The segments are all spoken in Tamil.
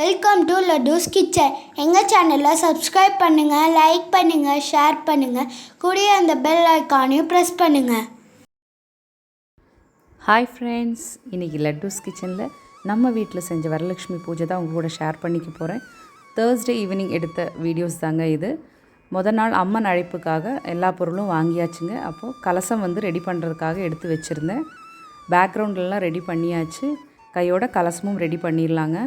வெல்கம் டு லட்டூஸ் கிச்சன் எங்கள் சேனலை சப்ஸ்கிரைப் பண்ணுங்கள் லைக் பண்ணுங்கள் ஷேர் பண்ணுங்கள் கூடிய அந்த பெல் ஐக்கானையும் ப்ரெஸ் பண்ணுங்கள் ஹாய் ஃப்ரெண்ட்ஸ் இன்றைக்கி லட்டூஸ் கிச்சனில் நம்ம வீட்டில் செஞ்ச வரலட்சுமி பூஜை தான் உங்கள் கூட ஷேர் பண்ணிக்க போகிறேன் தேர்ஸ்டே ஈவினிங் எடுத்த வீடியோஸ் தாங்க இது. மொதல் நாள் அம்மன் அழைப்புக்காக எல்லா பொருளும் வாங்கியாச்சுங்க. அப்போது கலசம் வந்து ரெடி பண்ணுறதுக்காக எடுத்து வச்சுருந்தேன். பேக்ரவுண்ட்லலாம் ரெடி பண்ணியாச்சு. கையோட கலசமும் ரெடி பண்ணிடலாங்க.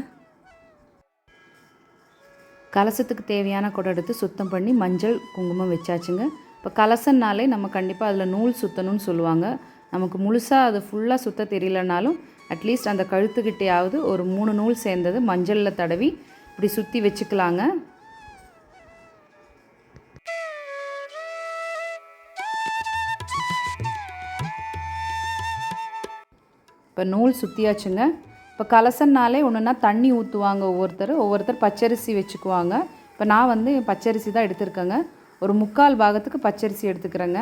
கலசத்துக்கு தேவையான குடம் எடுத்து சுத்தம் பண்ணி மஞ்சள் குங்குமம் வச்சாச்சுங்க. இப்போ கலசம்னாலே நம்ம கண்டிப்பாக அதில் நூல் சுற்றணும்னு சொல்லுவாங்க. நமக்கு முழுசாக அது ஃபுல்லாக சுத்த தெரியலனாலும் அட்லீஸ்ட் அந்த கழுத்துக்கிட்டேயாவது ஒரு மூணு நூல் சேர்ந்தது மஞ்சளில் தடவி இப்படி சுற்றி வச்சுக்கலாங்க. இப்போ நூல் சுற்றியாச்சுங்க இப்போ கலசன்னாலே ஒன்றுனா தண்ணி ஊற்றுவாங்க ஒவ்வொருத்தர். ஒவ்வொருத்தர் பச்சரிசி வச்சுக்குவாங்க. இப்போ நான் வந்து பச்சரிசி தான் எடுத்திருக்கேங்க. ஒரு முக்கால் பாகத்துக்கு பச்சரிசி எடுத்துக்கிறேங்க.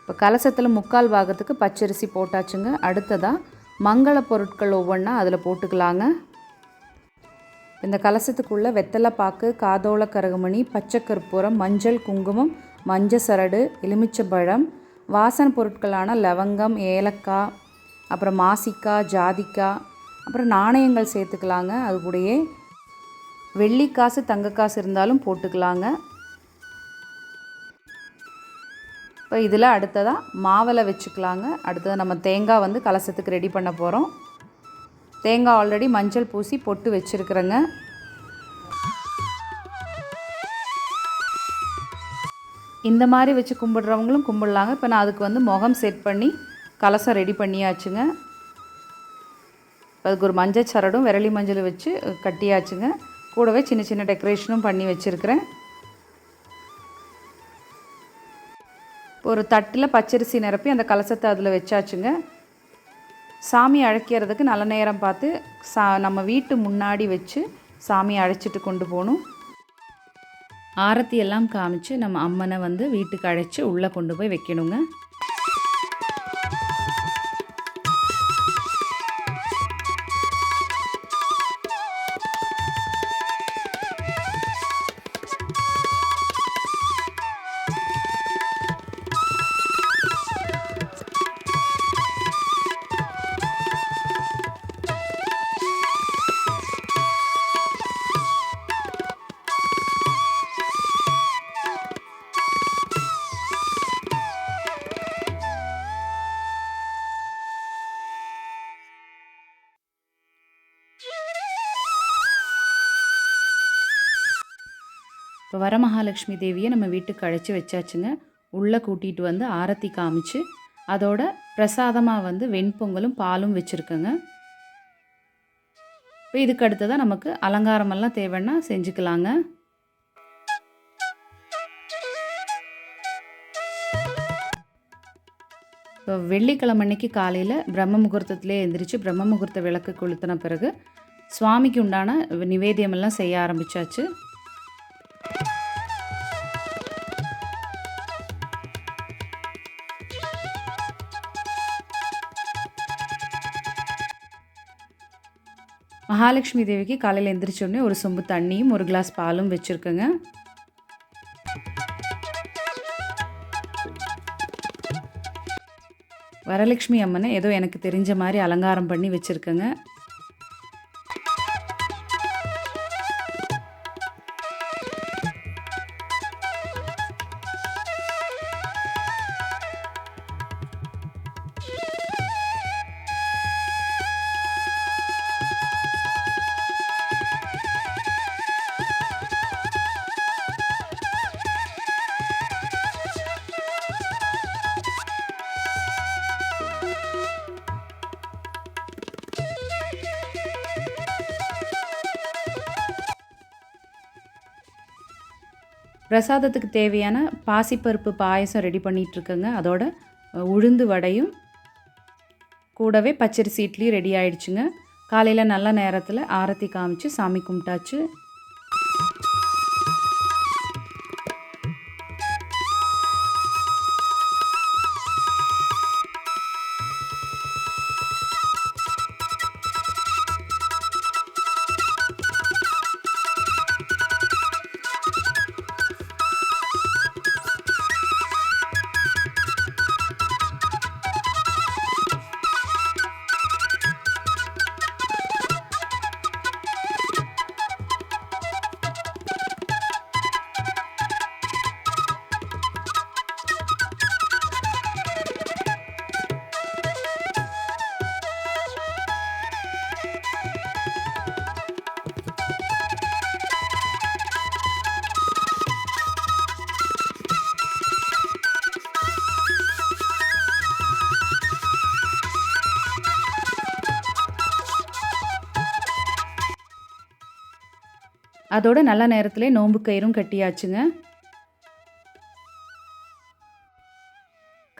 இப்போ கலசத்தில் முக்கால் பாகத்துக்கு பச்சரிசி போட்டாச்சுங்க. அடுத்ததாக மங்கள பொருட்கள் ஒவ்வொன்றா அதில் போட்டுக்கலாங்க. இந்த கலசத்துக்குள்ளே வெத்தலை பாக்கு காதோள கருகுமணி பச்சை கற்பூரம் மஞ்சள் குங்குமம் மஞ்சள் சரடு எலுமிச்சம்பழம் வாசன பொருட்களான லவங்கம் ஏலக்காய் அப்புறம் மாசிக்காய் ஜாதிக்காய் அப்புறம் நாணயங்கள் சேர்த்துக்கலாங்க. அது கூடயே வெள்ளி காசு தங்க காசு இருந்தாலும் போட்டுக்கலாங்க. இப்போ இதில் அடுத்ததாக மாவில் வச்சுக்கலாங்க. அடுத்தது நம்ம தேங்காய் வந்து கலசத்துக்கு ரெடி பண்ண போகிறோம் தேங்காய் ஆல்ரெடி மஞ்சள் பூசி பொட்டு வச்சுருக்குறேங்க. இந்த மாதிரி வச்சு கும்பிடுறவங்களும் கும்பிடலாங்க. இப்போ நான் அதுக்கு வந்து முகம் செட் பண்ணி கலசம் ரெடி பண்ணியாச்சுங்க. அதுக்கு ஒரு மஞ்சள் சரடும் விரலி மஞ்சள் வச்சு கட்டியாச்சுங்க. கூடவே சின்ன சின்ன டெக்கரேஷனும் பண்ணி வச்சுருக்கிறேன். ஒரு தட்டில் பச்சரிசி நிரப்பி அந்த கலசத்தை அதில் வச்சாச்சுங்க. சாமி அழைக்கிறதுக்கு நல்ல நேரம் பார்த்து சா நம்ம வீட்டு முன்னாடி வச்சு சாமி அழைச்சிட்டு கொண்டு போகணும். ஆரத்தி எல்லாம் காமிச்சு நம்ம அம்மனை வந்து வீட்டுக்கு அழைச்சி உள்ளே கொண்டு போய் வைக்கணுங்க. இப்போ வரமகாலட்சுமி தேவியை நம்ம வீட்டுக்கு அழைச்சி வச்சாச்சுங்க. உள்ளே கூட்டிகிட்டு வந்து ஆரத்தி காமிச்சு அதோட பிரசாதமாக வந்து வெண்பொங்கலும் பாலும் வச்சுருக்கேங்க. இப்போ இதுக்கு அடுத்ததாக நமக்கு அலங்காரமெல்லாம் தேவைன்னா செஞ்சுக்கலாங்க. இப்போ வெள்ளிக்கிழமை அன்னைக்கு காலையில் பிரம்ம முகூர்த்தத்திலே எழுந்திரிச்சு பிரம்ம முகூர்த்த விளக்கு கொளுத்தின பிறகு சுவாமிக்கு உண்டான நிவேதியமெல்லாம் செய்ய ஆரம்பித்தாச்சு மகாலட்சுமி தேவிக்கு காலையில் எந்திரிச்சோடனே ஒரு சொம்பு தண்ணியும் ஒரு கிளாஸ் பாலும் வச்சுருக்கேங்க. வரலட்சுமி அம்மனை ஏதோ எனக்கு தெரிஞ்ச மாதிரி அலங்காரம் பண்ணி வச்சுருக்கேங்க. பிரசாதத்துக்கு தேவையான பாசிப்பருப்பு பாயசம் ரெடி பண்ணிகிட்ருக்கேங்க அதோட உளுந்து வடையும் கூடவே பச்சரிசி இட்லி ரெடி ஆயிடுச்சுங்க. காலையில் நல்ல நேரத்தில் ஆரத்தி காமிச்சு சாமி கும்பிட்டாச்சு. அதோட நல்ல நேரத்தில் நோம்பு கயிறும் கட்டியாச்சுங்க.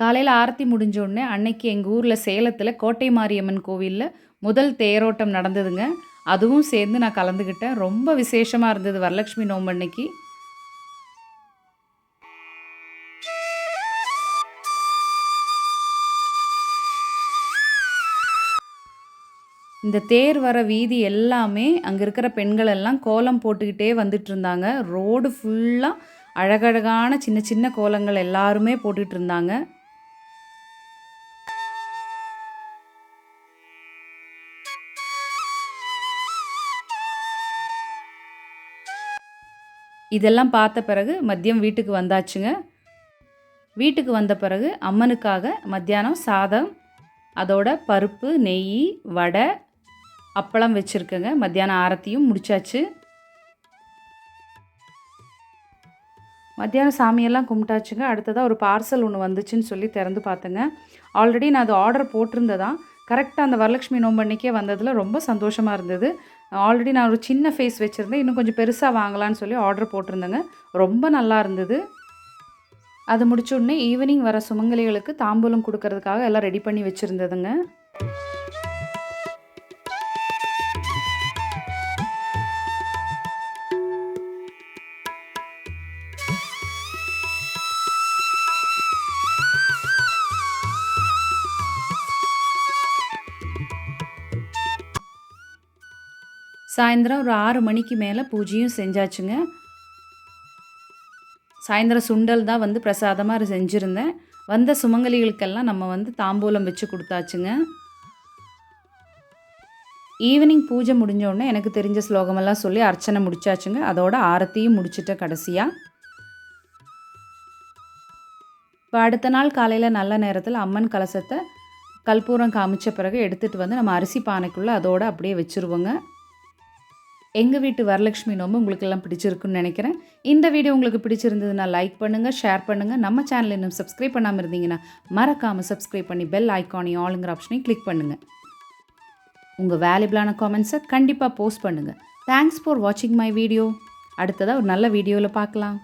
காலையில் ஆரத்தி முடிஞ்சோடனே அன்னைக்கு எங்கள் ஊரில் சேலத்தில் கோட்டை மாரியம்மன் கோவிலில் முதல் தேரோட்டம் நடந்ததுங்க. அதுவும் சேர்ந்து நான் கலந்துக்கிட்டேன் ரொம்ப விசேஷமாக இருந்தது வரலட்சுமி நோம்பு அன்னைக்கு. இந்த தேர் வர வீதி எல்லாமே அங்கே இருக்கிற பெண்கள் எல்லாம் கோலம் போட்டுக்கிட்டே வந்துட்டு இருந்தாங்க ரோடு ஃபுல்லாக அழகழகான சின்ன சின்ன கோலங்கள் எல்லாருமே போட்டுட்டு இருந்தாங்க இதெல்லாம் பார்த்த பிறகு மதியம் வீட்டுக்கு வந்தாச்சுங்க. வீட்டுக்கு வந்த பிறகு அம்மனுக்காக மத்தியானம் சாதம் அதோட பருப்பு நெய் வடை அப்பளம் வச்சுருக்கேங்க. மத்தியானம் ஆரத்தியும் முடிச்சாச்சு. மத்தியானம் சாமியெல்லாம் கும்பிட்டாச்சுங்க. அடுத்ததாக ஒரு பார்சல் ஒன்று வந்துச்சுன்னு சொல்லி திறந்து பார்த்தேங்க. ஆல்ரெடி நான் அது ஆர்டர் போட்டிருந்ததான் கரெக்டாக அந்த வரலட்சுமி நோம்பன்னைக்கே வந்ததில் ரொம்ப சந்தோஷமாக இருந்தது. ஆல்ரெடி நான் ஒரு சின்ன ஃபேஸ் வச்சுருந்தேன். இன்னும் கொஞ்சம் பெருசாக வாங்கலான்னு சொல்லி ஆர்டர் போட்டிருந்தேங்க. ரொம்ப நல்லா இருந்தது. அது முடிச்சோடனே ஈவினிங் வர சுமங்கலிகளுக்கு தாம்பூலம் கொடுக்கறதுக்காக எல்லாம் ரெடி பண்ணி வச்சுருந்ததுங்க. சாயந்தரம் ஒரு ஆறு மணிக்கு மேலே பூஜையும் செஞ்சாச்சுங்க. சாயந்தரம் சுண்டல் தான் வந்து பிரசாதமாக செஞ்சுருந்தேன். வந்த சுமங்கலிகளுக்கெல்லாம் நம்ம வந்து தாம்பூலம் வச்சு கொடுத்தாச்சுங்க. ஈவினிங் பூஜை முடிஞ்ச உடனே எனக்கு தெரிஞ்ச ஸ்லோகமெல்லாம் சொல்லி அர்ச்சனை முடிச்சாச்சுங்க. அதோட ஆரத்தியும் முடிச்சிட்டேன் கடைசியாக இப்போ அடுத்த நாள் காலையில் நல்ல நேரத்தில் அம்மன் கலசத்தை கல்பூரம் காமிச்ச பிறகு எடுத்துகிட்டு வந்து நம்ம அரிசி பானைக்குள்ளே அதோடு அப்படியே வச்சுருவோங்க. எங்கள் வீட்டு வரலட்சுமி நோம்பு உங்களுக்கெல்லாம் பிடிச்சிருக்குன்னு நினைக்கிறேன். இந்த வீடியோ உங்களுக்கு பிடிச்சிருந்ததுன்னா லைக் பண்ணுங்கள் ஷேர் பண்ணுங்கள் நம்ம சேனல் இன்னும் சப்ஸ்கிரைப் பண்ணாமல் இருந்தீங்கன்னா மறக்காமல் சப்ஸ்கிரைப் பண்ணி பெல் ஐக்கானையும் ஆளுங்கிற ஆப்ஷனையும் கிளிக் பண்ணுங்கள் உங்கள் வேல்யூபிளான காமெண்ட்ஸை கண்டிப்பாக போஸ்ட் பண்ணுங்கள் தேங்க்ஸ் ஃபார் வாட்சிங் மை வீடியோ அடுத்ததாக ஒரு நல்ல வீடியோவில் பார்க்கலாம்.